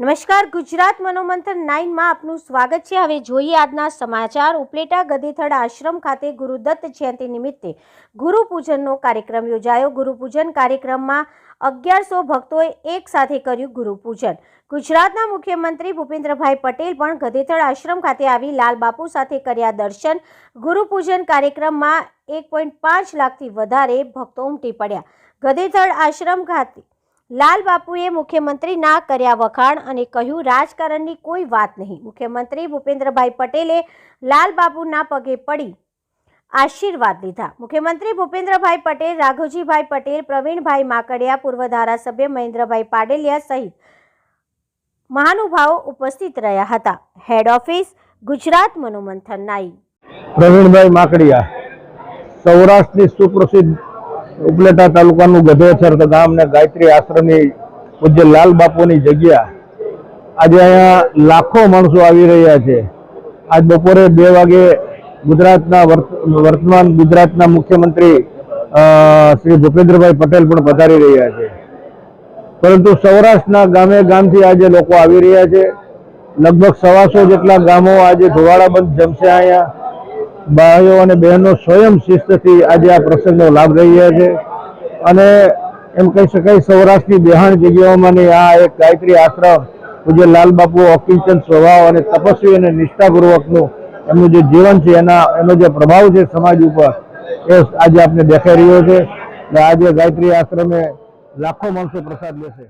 નમસ્કાર, ગુજરાત મનોમંથન નાઇનમાં આપનું સ્વાગત છે. હવે જોઈએ આજના સમાચાર. ઉપલેટા ગદેથડ આશ્રમ ખાતે ગુરુદત્ત જયંતિ નિમિત્તે ગુરુપૂજનનો કાર્યક્રમ યોજાયો. ગુરુપૂજન કાર્યક્રમમાં અગિયારસો ભક્તોએ એક સાથે કર્યું ગુરુપૂજન ગુજરાતના મુખ્યમંત્રી ભૂપેન્દ્રભાઈ પટેલ પણ ગધેથડ આશ્રમ ખાતે આવી લાલ બાપુ સાથે કર્યા દર્શન. ગુરુપૂજન કાર્યક્રમમાં એક પોઈન્ટ પાંચ લાખથી વધારે ભક્તો ઉમટી પડ્યા. ગધેથડ આશ્રમ ખાતે લાલ બાપુએ મુખ્યમંત્રીના કર્યા વખાણ અને કહ્યું, રાજકારણની કોઈ વાત નહીં. મુખ્યમંત્રી ભૂપેન્દ્રભાઈ પટેલે લાલ પગે પડી આશીર્વાદ લીધા. મુખ્યમંત્રી ભૂપેન્દ્રભાઈ પટેલ, રાઘવજીભાઈ પટેલ, પ્રવીણભાઈ માકડિયા, પૂર્વ ધારાસભ્ય મહેન્દ્રભાઈ પાડેલિયા સહિત મહાનુભાવો ઉપસ્થિત રહ્યા હતા. હેડ ઓફિસ ગુજરાત મનોમંથન નાઈ. પ્રવીણભાઈ માકડિયા, સૌરાષ્ટ્રની સુપ્રસિદ્ધ ઉપલેટા તાલુકાનું ગધેસર ગામ ને ગાયત્રી આશ્રમની પૂજ્ય લાલ બાપુની જગ્યા. આજે અહીંયા લાખો માણસો આવી રહ્યા છે. આજ બપોરે બે વાગે ગુજરાતના વર્ત- વર્તમાન ગુજરાતના મુખ્યમંત્રી શ્રી ભૂપેન્દ્રભાઈ પટેલ પણ પધારી રહ્યા છે. પરંતુ સૌરાષ્ટ્રના ગામે ગામથી આજે લોકો આવી રહ્યા છે. લગભગ સવાસો જેટલા ગામો આજે ધોવાળા બંધ જમશે અહીંયા. ભાઈઓ અને બહેનો સ્વયં શિસ્તથી આજે આ પ્રસંગનો લાભ લઈ રહ્યા છે. અને એમ કહી શકાય સૌરાષ્ટ્રની બેહાણ જગ્યાઓમાંની આ એક ગાયત્રી આશ્રમ પૂજ્ય લાલ બાપુ અકિંચન સ્વભાવ અને તપસ્વી અને નિષ્ઠાપૂર્વકનું એમનું જે જીવન છે, એના, એનો જે પ્રભાવ છે સમાજ ઉપર, એ આજે આપને દેખાઈ રહ્યો છે. અને આજે ગાયત્રી આશ્રમે લાખો માણસો પ્રસાદ લેશે.